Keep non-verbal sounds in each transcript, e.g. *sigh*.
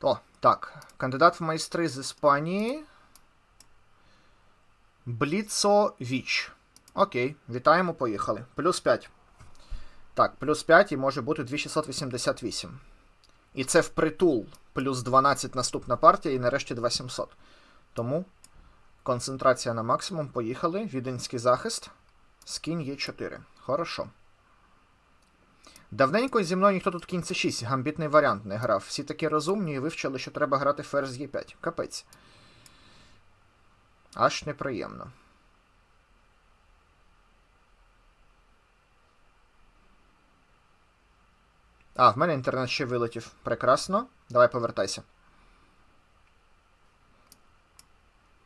О, так. Кандидат в майстри з Іспанії. Бліцовіч. Окей, вітаємо, поїхали. Плюс 5. Так, плюс 5 і може бути 2688. І це впритул. Плюс 12 наступна партія і нарешті 2700. Тому концентрація на максимум. Поїхали. Віденський захист. Скінь є 4. Хорошо. Давненько зі мною ніхто тут кінь c 6 гамбітний варіант не грав. Всі такі розумні і вивчили, що треба грати ферзь Е5. Капець. Аж неприємно. А, в мене інтернет ще вилетів. Прекрасно. Давай повертайся.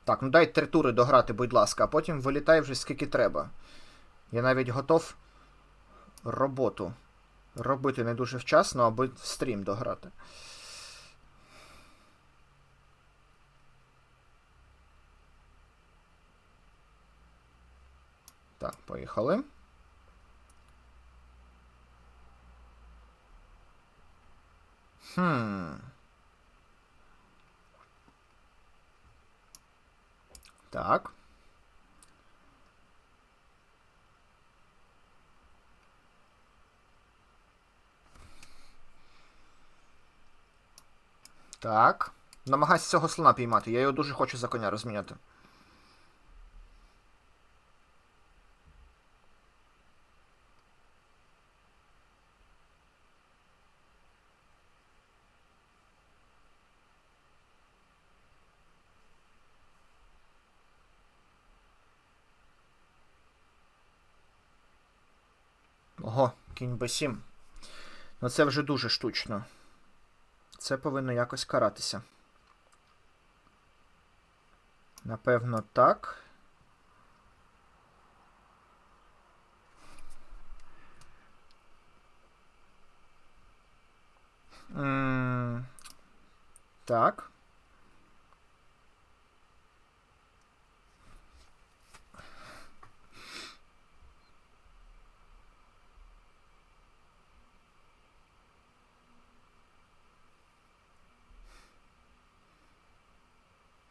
Так, ну дай три тури дограти, будь ласка, а потім вилітай вже скільки треба. Я навіть готов роботу робити не дуже вчасно, аби стрім дограти. Так, поїхали. Хм. Так. Так. Намагайся цього слона піймати. Я його дуже хочу за коня розміняти. Ого, кінь Б7. Ну це вже дуже штучно. Це повинно якось каратися. Напевно, так. М так.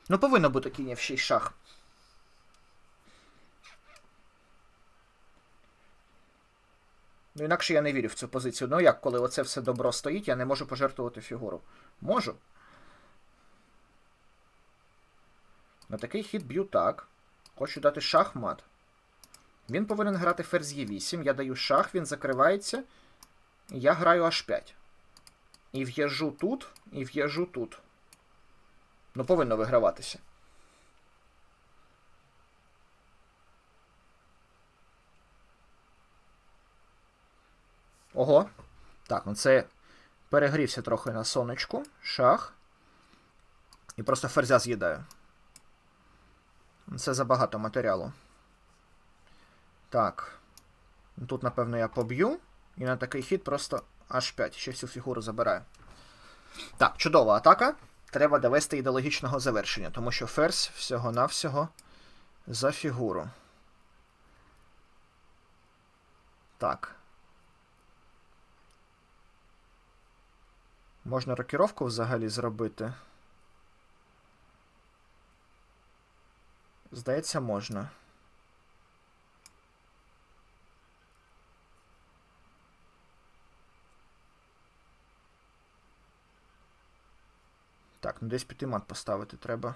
Ну, повинно бути кінь в 6 шах. Ну, інакше я не вірю в цю позицію. Ну як, коли оце все добро стоїть, я не можу пожертвувати фігуру. Можу. На такий хід б'ю так. Хочу дати шахмат. Він повинен грати ферзь Е8. Я даю шах, він закривається. Я граю H5. І в'їжджу тут, і в'їжджу тут. Ну, повинно виграватися. Ого. Так, ну це перегрівся трохи на сонечку. Шах. І просто ферзя з'їдаю. Це забагато матеріалу. Так. Тут, напевно, я поб'ю. І на такий хід просто H5. Ще всю фігуру забираю. Так, чудова атака треба довести і до логічного завершення, тому що ферзь всього-навсього за фігуру. Так. Можна рокіровку взагалі зробити. Здається, можна. Так, ну десь п'ятимат поставити треба.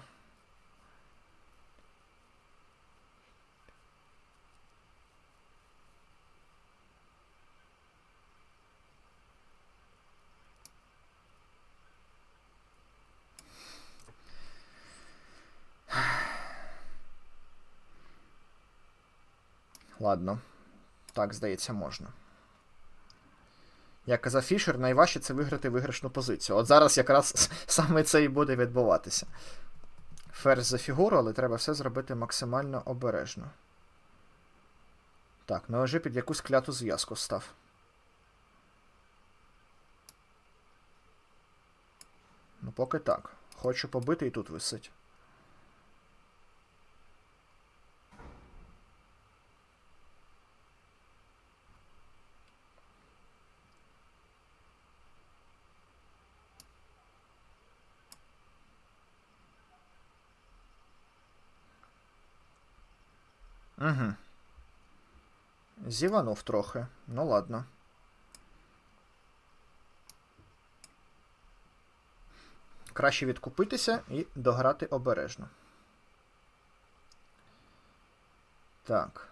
Ладно. Так, здається, можна. Як казав Фішер, найважче це виграти виграшну позицію. От зараз якраз *laughs* саме це і буде відбуватися. Ферзь за фігуру, але треба все зробити максимально обережно. Так, на ножи під якусь кляту зв'язку став. Ну, поки так. Хочу побити і тут висить. Угу. Зіванув трохи. Ну ладно. Краще відкупитися і дограти обережно. Так.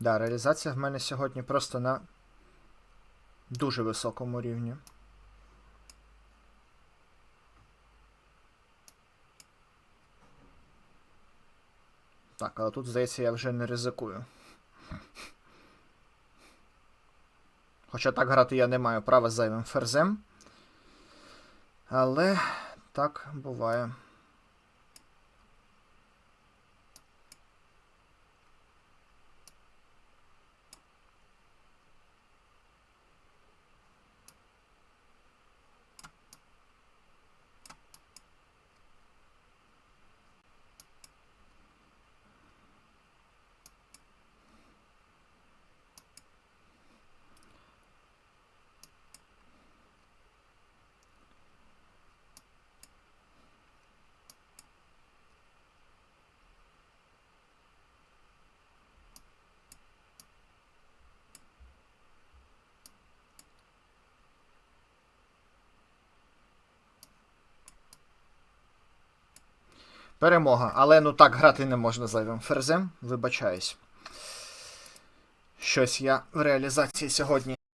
Да, реалізація в мене сьогодні просто на дуже високому рівні. Так, але тут, здається, я вже не ризикую. Хоча так грати я не маю права з зайвим ферзем. Але так буває. Перемога. Але ну так грати не можна зайвим ферзем. Вибачаюсь. Щось я в реалізації сьогодні